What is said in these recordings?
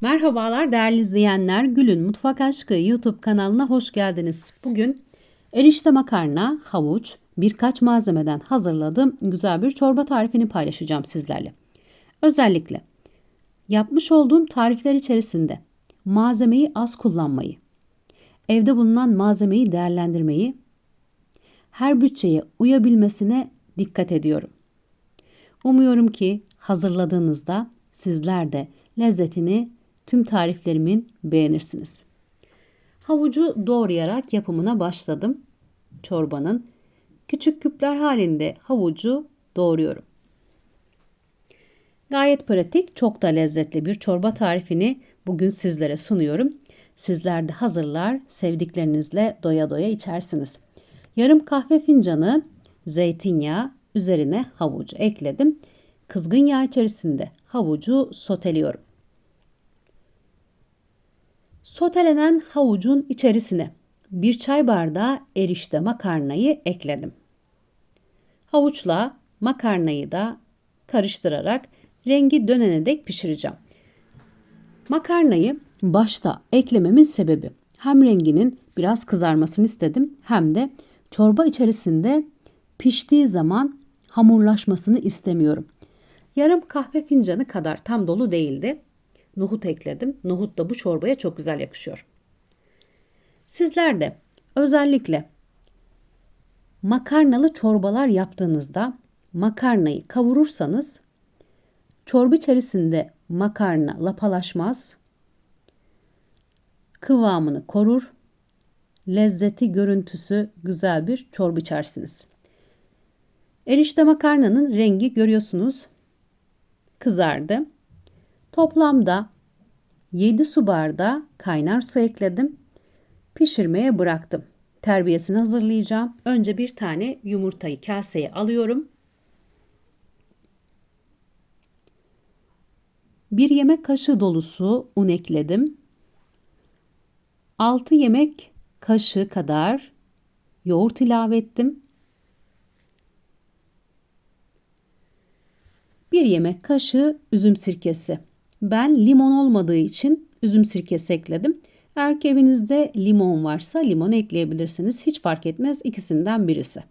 Merhabalar değerli izleyenler. Gül'ün Mutfak Aşkı YouTube kanalına hoş geldiniz. Bugün erişte makarna, havuç, birkaç malzemeden hazırladığım güzel bir çorba tarifini paylaşacağım sizlerle. Özellikle yapmış olduğum tarifler içerisinde malzemeyi az kullanmayı, evde bulunan malzemeyi değerlendirmeyi, her bütçeye uyabilmesine dikkat ediyorum. Umuyorum ki hazırladığınızda sizler de lezzetini tüm tariflerimin beğenirsiniz. Havucu doğrayarak yapımına başladım. Çorbanın küçük küpler halinde havucu doğruyorum. Gayet pratik, çok da lezzetli bir çorba tarifini bugün sizlere sunuyorum. Sizler de hazırlar, sevdiklerinizle doya doya içersiniz. Yarım kahve fincanı zeytinyağı, üzerine havucu ekledim. Kızgın yağ içerisinde havucu soteliyorum. Sotelenen havucun içerisine bir çay bardağı erişte makarnayı ekledim. Havuçla makarnayı da karıştırarak rengi dönene dek pişireceğim. Makarnayı başta eklememin sebebi hem renginin biraz kızarmasını istedim hem de çorba içerisinde piştiği zaman hamurlaşmasını istemiyorum. Yarım kahve fincanı kadar tam dolu değildi nohut ekledim. Nohut da bu çorbaya çok güzel yakışıyor. Sizler de özellikle makarnalı çorbalar yaptığınızda makarnayı kavurursanız çorba içerisinde makarna lapalaşmaz, kıvamını korur, lezzeti, görüntüsü güzel bir çorba içersiniz. Erişte makarnanın rengi görüyorsunuz kızardı. Toplamda 7 su bardağı kaynar su ekledim. Pişirmeye bıraktım. Terbiyesini hazırlayacağım. Önce bir tane yumurtayı kaseye alıyorum. Bir yemek kaşığı dolusu un ekledim. 6 yemek kaşığı kadar yoğurt ilave ettim. 1 yemek kaşığı üzüm sirkesi. Ben limon olmadığı için üzüm sirkesi ekledim. Eğer evinizde limon varsa limon ekleyebilirsiniz. Hiç fark etmez ikisinden birisi.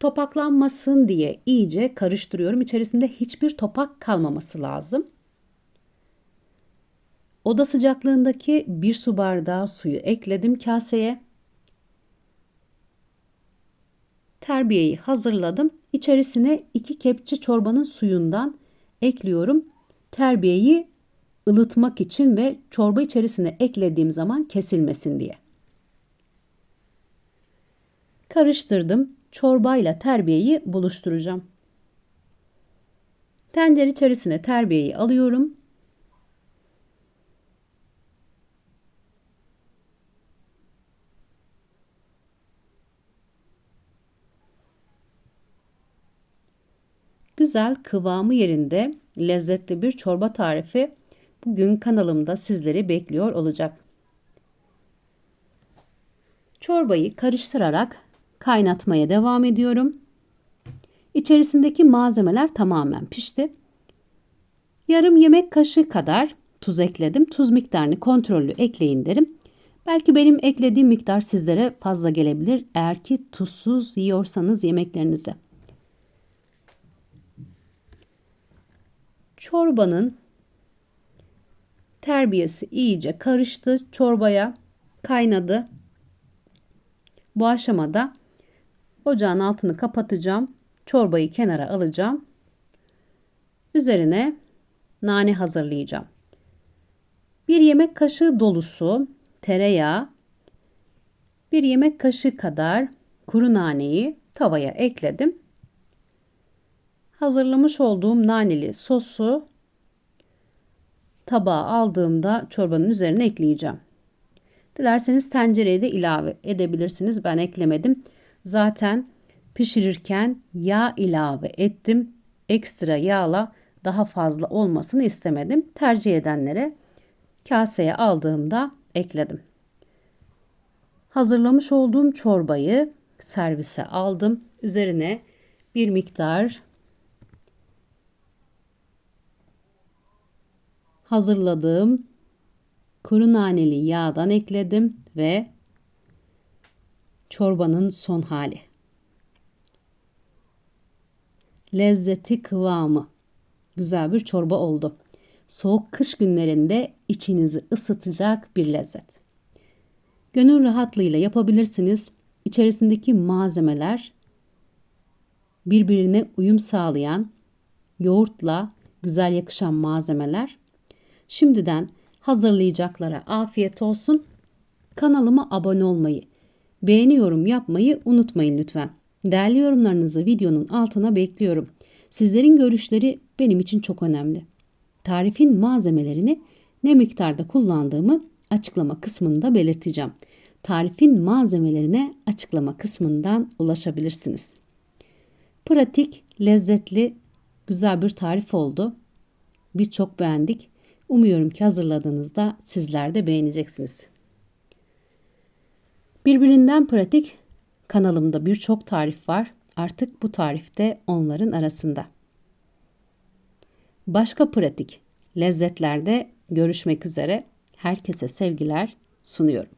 Topaklanmasın diye iyice karıştırıyorum. İçerisinde hiçbir topak kalmaması lazım. Oda sıcaklığındaki bir su bardağı suyu ekledim kaseye. Terbiyeyi hazırladım. İçerisine iki kepçe çorbanın suyundan ekliyorum terbiyeyi ılıtmak için ve çorba içerisine eklediğim zaman kesilmesin diye. Karıştırdım. Çorbayla terbiyeyi buluşturacağım. Tencere içerisine terbiyeyi alıyorum. Güzel kıvamı yerinde lezzetli bir çorba tarifi bugün kanalımda sizleri bekliyor olacak. Çorbayı karıştırarak kaynatmaya devam ediyorum. İçerisindeki malzemeler tamamen pişti. Yarım yemek kaşığı kadar tuz ekledim. Tuz miktarını kontrollü ekleyin derim. Belki benim eklediğim miktar sizlere fazla gelebilir eğer ki tuzsuz yiyorsanız yemeklerinizi. Çorbanın terbiyesi iyice karıştı çorbaya, kaynadı. Bu aşamada ocağın altını kapatacağım. Çorbayı kenara alacağım. Üzerine nane hazırlayacağım. Bir yemek kaşığı dolusu tereyağı, bir yemek kaşığı kadar kuru naneyi tavaya ekledim hazırlamış olduğum naneli sosu tabağa aldığımda çorbanın üzerine ekleyeceğim. Dilerseniz tencereye de ilave edebilirsiniz. Ben eklemedim. Zaten pişirirken yağ ilave ettim. Ekstra yağla daha fazla olmasını istemedim. Tercih edenlere kaseye aldığımda ekledim. Hazırlamış olduğum çorbayı servise aldım. Üzerine bir miktar hazırladığım kuru naneli yağdan ekledim ve çorbanın son hali. Lezzeti kıvamı. Güzel bir çorba oldu. Soğuk kış günlerinde içinizi ısıtacak bir lezzet. Gönül rahatlığıyla yapabilirsiniz. İçerisindeki malzemeler birbirine uyum sağlayan, yoğurtla güzel yakışan malzemeler. Şimdiden hazırlayacaklara afiyet olsun. Kanalıma abone olmayı, beğeni yorum yapmayı unutmayın lütfen. Değerli yorumlarınızı videonun altına bekliyorum. Sizlerin görüşleri benim için çok önemli. Tarifin malzemelerini ne miktarda kullandığımı açıklama kısmında belirteceğim. Tarifin malzemelerine açıklama kısmından ulaşabilirsiniz. Pratik, lezzetli, güzel bir tarif oldu. Biz çok beğendik. Umuyorum ki hazırladığınızda sizler de beğeneceksiniz. Birbirinden pratik kanalımda birçok tarif var. Artık bu tarifte onların arasında. Başka pratik lezzetlerde görüşmek üzere. Herkese sevgiler sunuyorum.